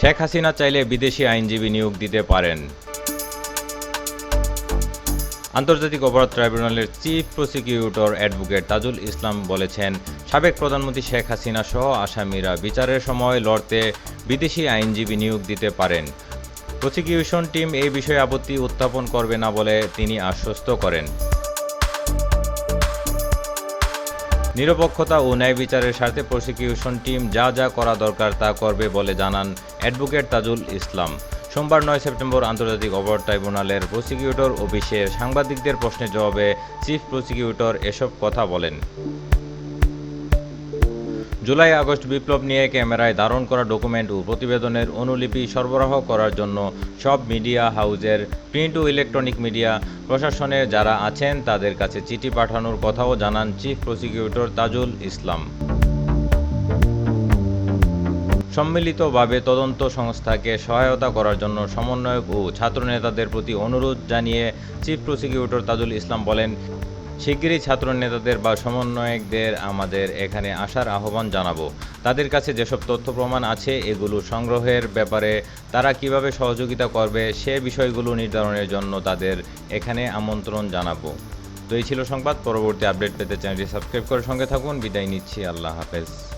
শেখ হাসিনা চাইলে বিদেশি আইনজীবী নিয়োগ দিতে পারেন। আন্তর্জাতিক অপরাধ ট্রাইব্যুনালের chief prosecutor advocate Tajul Islam বলেছেন, সাবেক প্রধানমন্ত্রী শেখ হাসিনা সহ আসামিরা বিচারের সময় লড়তে বিদেশি আইনজীবী নিয়োগ দিতে পারেন। প্রসিকিউশন টিম এই বিষয়ে আপত্তি উত্থাপন করবে না বলে তিনি আশ্বস্ত করেন। নিরপেক্ষতা ও ন্যায় বিচারের স্বার্থে প্রসিকিউশন টিম যা যা করা দরকার তা করবে বলে জানান অ্যাডভোকেট তাজুল ইসলাম। সোমবার নয় সেপ্টেম্বর আন্তর্জাতিক অপরাধ ট্রাইব্যুনালের প্রসিকিউটর অফিসে সাংবাদিকদের প্রশ্নের জবাবে চিফ প্রসিকিউটর এসব কথা বলেন। জুলাই আগস্ট বিপ্লব নিয়ে ক্যামেরায় ধারণ করা ডকুমেন্ট ও প্রতিবেদনের অনুলিপি সরবরাহ করার জন্য সব মিডিয়া হাউজের প্রিন্ট ও ইলেকট্রনিক মিডিয়া প্রশাসনে যারা আছেন তাদের কাছে চিঠি পাঠানোর কথাও জানান চিফ প্রসিকিউটর তাজুল ইসলাম। সম্মিলিতভাবে তদন্ত সংস্থাকে সহায়তা করার জন্য সমন্বয়ক ও ছাত্রনেতাদের প্রতি অনুরোধ জানিয়ে চিফ প্রসিকিউটর তাজুল ইসলাম বলেন শিগগিরই ছাত্র নেতাদের বা সমন্বয়কদের আমাদের এখানে আসার আহ্বান জানাব। তাদের কাছে যেসব তথ্য প্রমাণ আছে, এগুলো সংগ্রহের ব্যাপারে তারা কীভাবে সহযোগিতা করবে, সে বিষয়গুলো নির্ধারণের জন্য তাদের এখানে আমন্ত্রণ জানাব। তো এই ছিল সংবাদ। পরবর্তী আপডেট পেতে চ্যানেলটি সাবস্ক্রাইব করে সঙ্গে থাকুন। বিদায় নিচ্ছি। আল্লাহ হাফেজ।